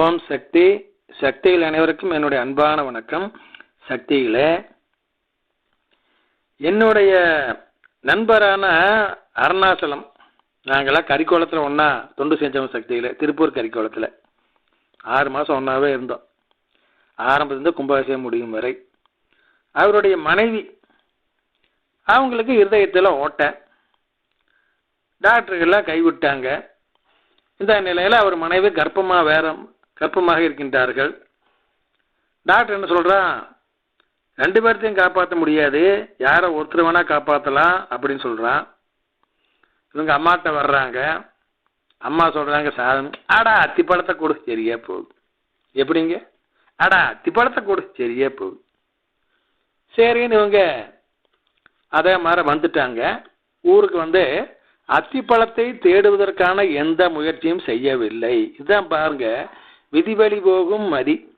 ஓம் சக்தி சக்திகள் அனைவருக்கும் என்னுடைய அன்பான வணக்கம். சக்திகளே என்னுடைய நண்பரான அருணாச்சலம் நாங்களாம் கறிக்கோளத்தில் ஒன்றா தொண்டு செஞ்சவன் சக்தியில் திருப்பூர் கரிக்கோளத்தில் ஆறு மாதம் ஒன்றாவே இருந்தோம். ஆரம்பத்துலேருந்து கும்பாபிஷேகம் முடியும் வரை. அவருடைய மனைவி அவங்களுக்கு இருதயத்தில் ஓட்டை. டாக்டர்கள்லாம் கைவிட்டாங்க. இந்த நிலையில் அவர் மனைவி கர்ப்பமாக வேற கர்ப்பமாக இருக்கின்றார்கள். டாக்டர் என்ன சொல்கிறான் ரெண்டு பேர்த்தையும் காப்பாற்ற முடியாது. யாரை ஒருத்தர் வேணால் காப்பாற்றலாம் அப்படின்னு சொல்கிறான் இவங்க அம்மாட்ட வர்றாங்க. அம்மா சொல்கிறாங்க சாதனம் ஆடா அத்திப்பழத்தை கொடு சரியா போகுது. எப்படிங்க? அடா அத்திப்பழத்தை கொடு சரியா போகுது. சரின்னு இவங்க அதே மாதிரி வந்துட்டாங்க. ஊருக்கு வந்து அத்திப்பழத்தை தேடுவதற்கான எந்த முயற்சியும் செய்யவில்லை. இதுதான் பாருங்க விதிவழி போகும் மதி.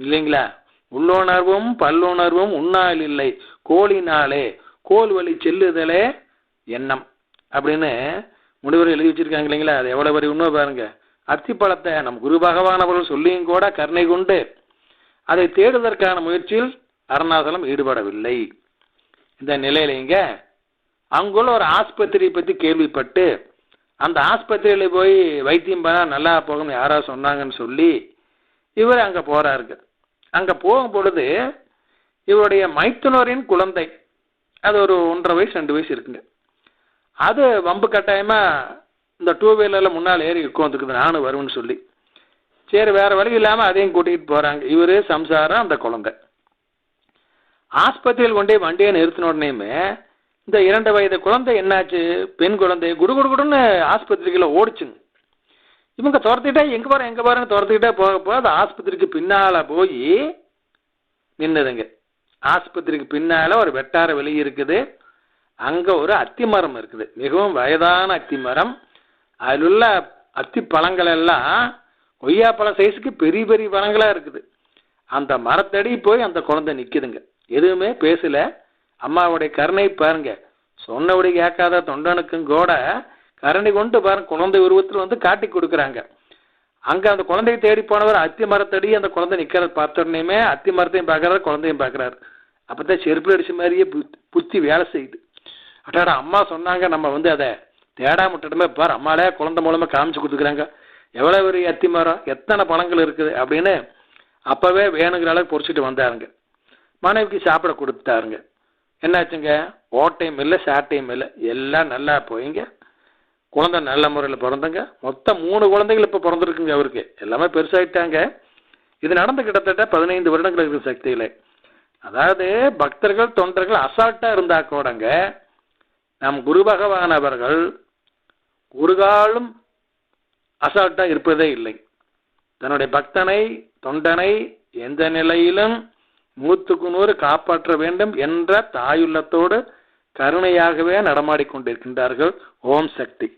இல்லைங்களா? உள்ளுணர்வும் பல்லுணர்வும் உண்ணால் இல்லை. கோழினாலே கோல் வழி செல்லுதலே எண்ணம். அப்படின்னு முடிவர் எழுதி வச்சிருக்காங்க இல்லைங்களா? அது எவ்வளவு வரி உண்மை பாருங்க. அத்திப்பழத்தை நம் குரு பகவான் அவர்கள் சொல்லியும் கூட கருணை கொண்டு அதை தேடுவதற்கான முயற்சியில் அருணாசலம் ஈடுபடவில்லை. இந்த நிலையில இங்க அங்குள்ள ஒரு ஆஸ்பத்திரியை பற்றி கேள்விப்பட்டு அந்த ஆஸ்பத்திரியில் போய் வைத்தியம் பண்ணால் நல்லா போகும்னு யாராவது சொன்னாங்கன்னு சொல்லி இவர் அங்கே போகிறாருக்கு அங்கே போகும் பொழுது இவருடைய மைத்துனரின் குழந்தை அது ஒரு ஒன்றரை வயசு ரெண்டு வயசு இருக்குங்க. அது வம்பு கட்டாயமாக இந்த டூ வீலரில் முன்னால் ஏறி உட்காந்துக்குது நானும் வருவேன்னு சொல்லி. சரி வேறு வழி இல்லாமல் அதையும் கூட்டிகிட்டு போகிறாங்க இவர் சம்சாரம் அந்த குழந்தை. ஆஸ்பத்திரியில் கொண்டே வண்டியை நிறுத்தின உடனேயுமே இந்த இரண்டு வயது குழந்தை என்னாச்சு? பெண் குழந்தை. குடு குடுகுடுன்னு ஆஸ்பத்திரிக்குள்ள ஓடிச்சுங்க. இவங்க துரத்திட்டே எங்க பாரு எங்க பாருன்னு துரத்திக்கிட்டே போக போக அது ஆஸ்பத்திரிக்கு பின்னால போய் நின்னுதுங்க. ஆஸ்பத்திரிக்கு பின்னால ஒரு வெட்டார வெளி இருக்குது. அங்க ஒரு அத்தி மரம் இருக்குது. மிகவும் வயதான அத்தி மரம். அதில் உள்ள அத்தி பழங்கள் எல்லாம் கொய்யாப்பழம் சைஸுக்கு பெரிய பெரிய பழங்களா இருக்குது. அந்த மரத்தடி போய் அந்த குழந்தை நிக்குதுங்க. எதுவுமே பேசல. அம்மாவுடைய கருணை பாருங்க. சொன்னபடி கேட்காத தொண்டனுக்கும் கூட கருணை கொண்டு பாருங்க. குழந்தை உருவத்தில் வந்து காட்டி கொடுக்குறாங்க. அங்க அந்த குழந்தையை தேடி போனவர் அத்தி மரத்தடி அந்த குழந்தை நிக்கிறத. பார்த்த அத்தி மரத்தையும் பார்க்கறாரு குழந்தையும் பார்க்கறாரு. அப்பதான் செருப்பு அடிச்ச மாதிரியே புத்தி வேலை செய்யுது. அட்டாடா அம்மா சொன்னாங்க நம்ம வந்து அதை தேடாம விட்டுட்டுமே பாரு அம்மாலே குழந்தை மூலமா காமிச்சு கொடுத்துக்கிறாங்க. எவ்வளவு பெரிய அத்தி மரம் எத்தனை பழங்கள் இருக்குது அப்படின்னு அப்பவே வேணுங்கிற அளவுக்கு பொறிச்சிட்டு வந்தாருங்க. மனைவிக்கு சாப்பிட கொடுத்தாருங்க. என்னாச்சுங்க? ஓட்டையும் இல்லை சாட்டையும் இல்லை. எல்லாம் நல்லா போயிங்க. குழந்தை நல்ல முறையில் பிறந்தங்க. மொத்தம் மூணு குழந்தைகள் இப்போ பிறந்திருக்குங்க அவருக்கு. எல்லாமே பெருசாயிட்டாங்க. இது நடந்து கிட்டத்தட்ட பதினைந்து வருடங்கள் இருக்குது சக்தியில். அதாவது பக்தர்கள் தொண்டர்கள் அசால்ட்டாக இருந்தா கூடங்க நம் குரு பகவான் அவர்கள் ஒரு காலம் அசால்ட்டாக இருப்பதே இல்லை. தன்னுடைய பக்தனை தொண்டனை எந்த நிலையிலும் நூற்றுக்கு நூறு காப்பாற்ற வேண்டும் என்ற தாயுள்ளத்தோடு கருணையாகவே நடமாடிக்கொண்டிருக்கின்றார்கள் ஓம் சக்தி.